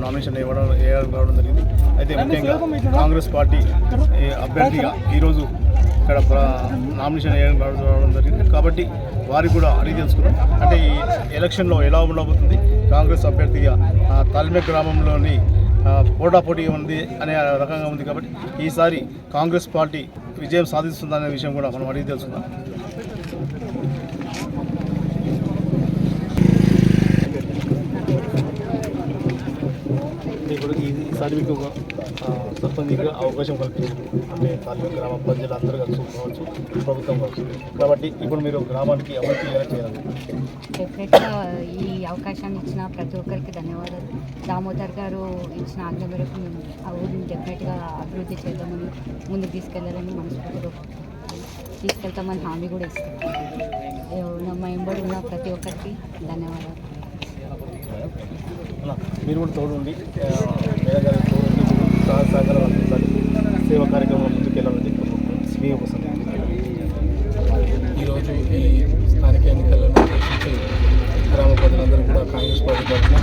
Nomination ఇవ్వడం వేయడం రావడం జరిగింది. అయితే ముఖ్యంగా కాంగ్రెస్ పార్టీ ఈ అభ్యర్థిగా ఈరోజు ఇక్కడ నామినేషన్ వేయడం రావడం జరిగింది. కాబట్టి వారికి కూడా అడిగి తెలుసుకున్నాం. అంటే ఈ ఎలక్షన్లో ఎలా ఉండబోతుంది? కాంగ్రెస్ అభ్యర్థిగా తాల్మే గ్రామంలోని ఆ, పోటాపోటీ ఉంది అనే రకంగా ఉంది కాబట్టి ఈసారి కాంగ్రెస్ పార్టీ విజయం సాధిస్తుందనే విషయం కూడా మనం అడిగి తెలుసుకుందాం. ఈసారి మీకు సర్పంచ్గా అవకాశం కల్పించింది అంటే తాలూకు గ్రామ ప్రజలు అందరూ కలిసి కావచ్చు ప్రభుత్వం కావచ్చు. కాబట్టి ఇప్పుడు మీరు గ్రామానికి అభివృద్ధి ఎలా చేయాలి? డెఫినెట్గా ఈ అవకాశాన్ని ఇచ్చిన ప్రతి ఒక్కరికి ధన్యవాదాలు. దామోదర్ గారు ఇచ్చిన ఆజ్ఞ మేరకు మేము ఆ ఊరిని డెఫినెట్గా అభివృద్ధి చేద్దామని ముందుకు తీసుకెళ్ళాలని మనస్ఫూర్తిగా తీసుకెళ్తామని హామీ కూడా ఇస్తాం ఎవరు మా ఎంబడి ఉన్న ప్రతి ఒక్కరికి ధన్యవాదాలు. అలా మీరు కూడా తోడుండి. ఆ, మేడం తోడుండి. సహా సహకారం అందించాలి సేవా కార్యక్రమం ముందుకెళ్ళాలని చెప్పి మీ యొక్క ఈరోజు ఈ స్థానిక ఎన్నికలను ఉద్దేశించి గ్రామ ప్రజలందరూ కూడా కాంగ్రెస్ పార్టీ తరఫున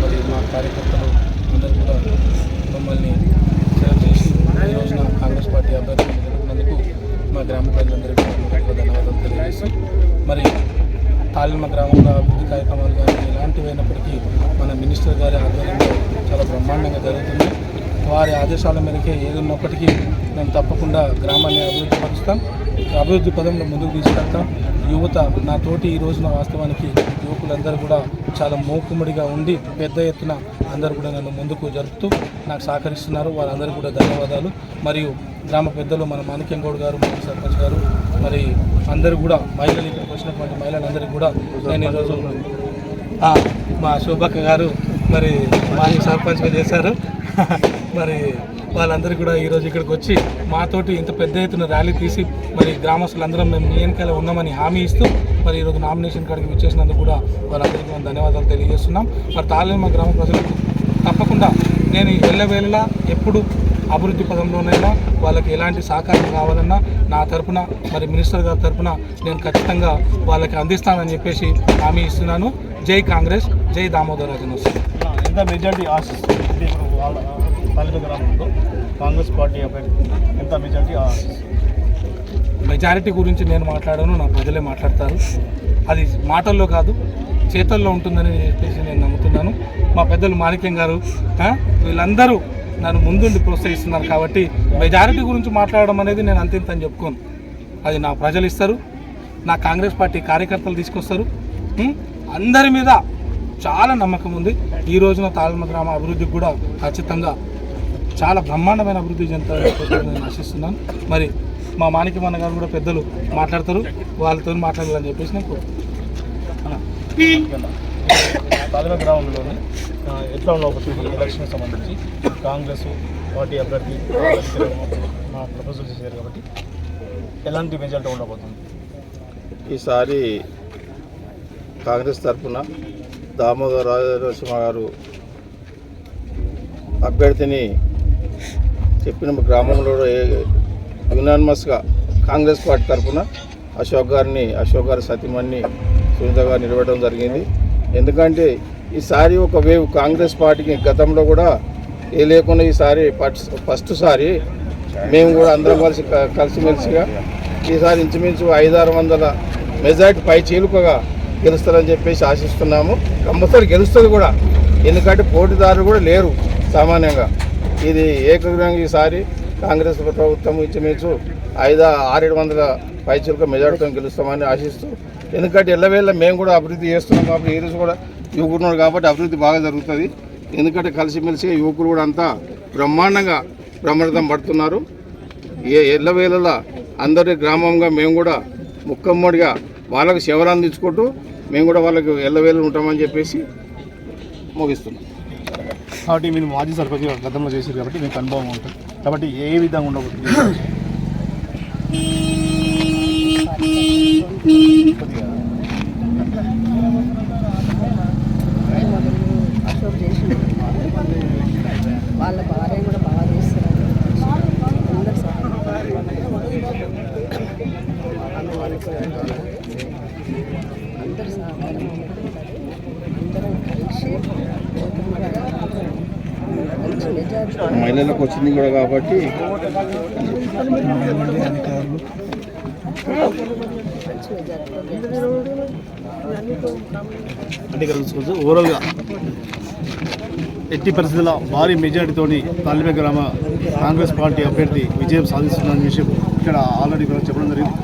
మరి మా కార్యకర్తలు అందరూ కూడా మమ్మల్ని సేవ చేసి ఈ రోజున కాంగ్రెస్ పార్టీ అభ్యర్థులు జరుగుతున్నందుకు మా గ్రామ ప్రజలందరికీ ధన్యవాదాలు తెలియజేసి మరి తాలిమ గ్రామంలో అభివృద్ధి కార్యక్రమాలు కానీ ఇలాంటివి అయినప్పటికీ మన మినిస్టర్ గారి ఆధ్వర్యంలో చాలా బ్రహ్మాండంగా జరుగుతుంది. వారి ఆదేశాల మేరకే ఏది మేము తప్పకుండా గ్రామాన్ని అభివృద్ధి పరుస్తాం. అభివృద్ధి పదంలో ముందుకు తీసుకెళ్తాం. యువత నా తోటి ఈ రోజున వాస్తవానికి యువకులందరూ కూడా చాలా మోకుముడిగా ఉండి పెద్ద ఎత్తున అందరూ కూడా నన్ను ముందుకు జరుపుతూ నాకు సహకరిస్తున్నారు. వారందరికీ కూడా ధన్యవాదాలు. మరియు గ్రామ పెద్దలు మన మాణిక్యం గౌడ్ గారు మన సర్పంచ్ గారు మరి అందరూ కూడా మహిళలు ఇక్కడికి వచ్చినటువంటి మహిళలందరికీ కూడా నేను ఈరోజు మా శోభక్క గారు మరి మాజీ సర్పంచ్గా చేశారు. మరి వాళ్ళందరూ కూడా ఈరోజు ఇక్కడికి వచ్చి మాతోటి ఇంత పెద్ద ఎత్తున ర్యాలీ తీసి మరి గ్రామస్తులందరం మేము మీ వెనకాల ఉన్నామని హామీ ఇస్తూ మరి ఈరోజు నామినేషన్ కాడికి విచ్చేసినందుకు కూడా వాళ్ళందరికీ మేము ధన్యవాదాలు తెలియజేస్తున్నాం. మరి తాలేమ గ్రామ ప్రజలకు తప్పకుండా నేను ఎల్లవేళలా ఎప్పుడు అభివృద్ధి పదంలోనైనా వాళ్ళకి ఎలాంటి సహకారం కావాలన్నా నా తరపున మరి మినిస్టర్ గారి తరపున నేను ఖచ్చితంగా వాళ్ళకి అందిస్తానని చెప్పేసి హామీ ఇస్తున్నాను. జై కాంగ్రెస్ జై దామోదర్ రాజనోత్సవం ఎంత మెజార్టీ ఆశిస్తుంది? గ్రామంలో కాంగ్రెస్ పార్టీ ఎంత మెజార్టీ మెజారిటీ గురించి నేను మాట్లాడాను నా ప్రజలే మాట్లాడతారు. అది మాటల్లో కాదు చేతుల్లో ఉంటుందని చెప్పేసి నేను నమ్ముతున్నాను. మా పెద్దలు మాణిక్యం గారు వీళ్ళందరూ నన్ను ముందుండి ప్రోత్సహిస్తున్నారు కాబట్టి మెజారిటీ గురించి మాట్లాడడం అనేది నేను అంతింత అని చెప్పుకోను. అది నా ప్రజలు ఇస్తారు నా కాంగ్రెస్ పార్టీ కార్యకర్తలు తీసుకొస్తారు. అందరి మీద చాలా నమ్మకం ఉంది. ఈ రోజున తాళమ గ్రామ అభివృద్ధికి కూడా ఖచ్చితంగా చాలా బ్రహ్మాండమైన అభివృద్ధి చెందుతారని నేను ఆశిస్తున్నాను. మరి మా మాణిక్యమన్న గారు కూడా పెద్దలు మాట్లాడతారు వాళ్ళతో మాట్లాడాలని చెప్పేసి నేను కోరుకుంటున్నాను. తాలూకు గ్రామంలోనే ఉన్న ఎట్లా ఎలక్షన్ సంబంధించి కాంగ్రెస్ పార్టీ అభ్యర్థి మా ప్రపోజల్ చేశారు కాబట్టి ఎలాంటి మెజార్టీ ఉండబోతుంది ఈసారి కాంగ్రెస్ తరఫున దామోదర్ రాజనరసింహ గారు అభ్యర్థిని చెప్పిన గ్రామంలో యునానిమస్గా కాంగ్రెస్ పార్టీ తరఫున అశోక్ గారిని అశోక్ గారి సతీమణ్ణి సునీత గారు నిలబెట్టడం జరిగింది. ఎందుకంటే ఈసారి ఒక వేవ్ కాంగ్రెస్ పార్టీకి గతంలో కూడా ఏ లేకుండా ఈసారి ఫస్ట్ ఫస్ట్ సారి మేము కూడా అందరం కలిసి కలిసిమెలిసిగా ఈసారి ఇంచుమించు ఐదారు వందల మెజార్టీ పై చీలుకగా గెలుస్తారని చెప్పేసి ఆశిస్తున్నాము. కంపల్సరీ గెలుస్తుంది కూడా. ఎందుకంటే పోటీదారులు కూడా లేరు సామాన్యంగా. ఇది ఏకగ్రంగా ఈసారి కాంగ్రెస్ ప్రభుత్వం ఇంచుమించు ఐదు ఆరేడు వందల పై చిలుక మెజార్టీతో గెలుస్తామని ఆశిస్తూ ఎందుకంటే ఎల్లవేళ మేము కూడా అభివృద్ధి చేస్తున్నాం కాబట్టి ఈ రోజు కూడా యువకుడు కాబట్టి అభివృద్ధి బాగా జరుగుతుంది. ఎందుకంటే కలిసిమెలిసి యువకులు కూడా అంతా బ్రహ్మాండంగా బ్రహ్మరథం పడుతున్నారు. ఏ ఎల్లవేళలా అందరి గ్రామంగా మేము కూడా ముక్కమ్మడిగా వాళ్ళకు సేవలు అందించుకుంటూ మేము కూడా వాళ్ళకి ఎల్లవేళ ఉంటామని చెప్పేసి ముగిస్తున్నాం. కాబట్టి మీరు మాజీ సర్పంచ్ గతంలో చేశారు కాబట్టి మీకు అనుభవం ఉంటుంది. కాబట్టి ఏ విధంగా ఉండబోతుంది కొద్దిగా అశోక్ చేసిన వాళ్ళ భార్య కూడా బాగా చేస్తారు అందరు సహాయం సహకారం అందరం కలిసి మహిళలకు వచ్చింది కూడా కాబట్టి. అంటే ఇక్కడ చూసుకోవచ్చు. ఓవరాల్గా ఎట్టి పరిస్థితుల భారీ మెజారిటీతోని తాలిబే గ్రామ కాంగ్రెస్ పార్టీ అభ్యర్థి విజయం సాధిస్తున్న విషయం ఇక్కడ ఆల్రెడీ చెప్పడం జరిగింది.